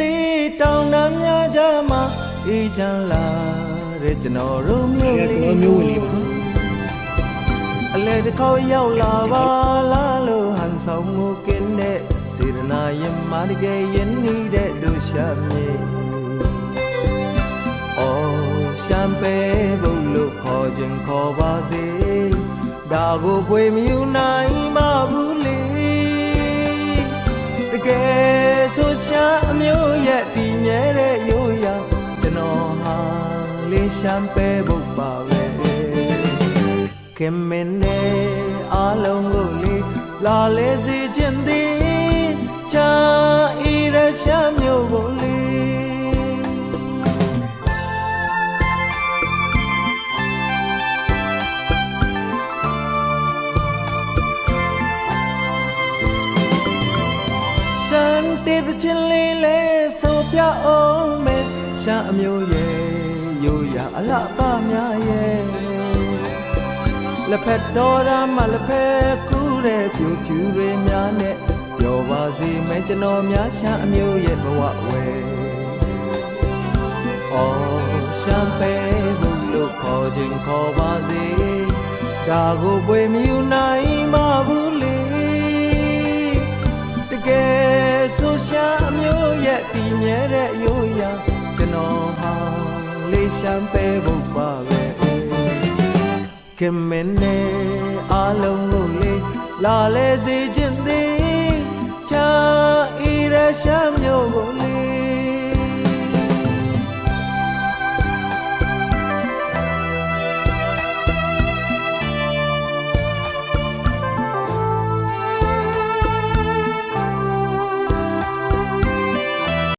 နှမ်းများကြမှာအေးချမ်းလာတဲ့ကျွန်တော်တို့မျိုးဒီကလေးကျွန်တော်မျိုးဝင်လေးပါအလဲတစ်ခေါက်ရောက်လာပါလားလို့ဟန်ဆောင်မှုကင်းတဲ့စေရနာရင်မာတကယ်ရင်နေတဲ့ဒုရှာမြေအော်ရှမ်းပဲဘုတ်လို့ခေါ်ခြင်းခေါ်ပါစေဒါကိုပွေမယူနိုင် လေးရှမ်းပဲဘုတ်ပါပဲခင်မင်းနဲ့အားလုံးကိုလေးလာလေစီခြင်းသည်ချာဤရရှမျိုးကိုလေးရှမ်းတေးသချင်းလေးလဲဆိုပြအောင်မယ်ရှမ်းအမျိုးရဲ့ရိုးရာ အလှပများရဲ့လက်ဖက်တော်ရမလက်ဖက်ကူးတဲ့ပြူဖြူတွေများနဲ့ပြောပါစီမယ်ကျွန်တော်များရှမ်းအမျိုးရဲ့ဘဝဝဲအော်ရှမ်းပဲဘူးလို့ခေါ်ခြင်းခေါ်ပါစေဒါကိုပွေမြူနိုင်မဘူးလေတကယ်ဆိုရှာအမျိုးရဲ့တည်မြဲတဲ့ရိုးရာကျွန်တော်ဟာလေး ရှမ်းပဲဖို့ပါပဲခင်မင်းနဲ့အားလုံးကိုလေးလာလေစေခြင်းသည်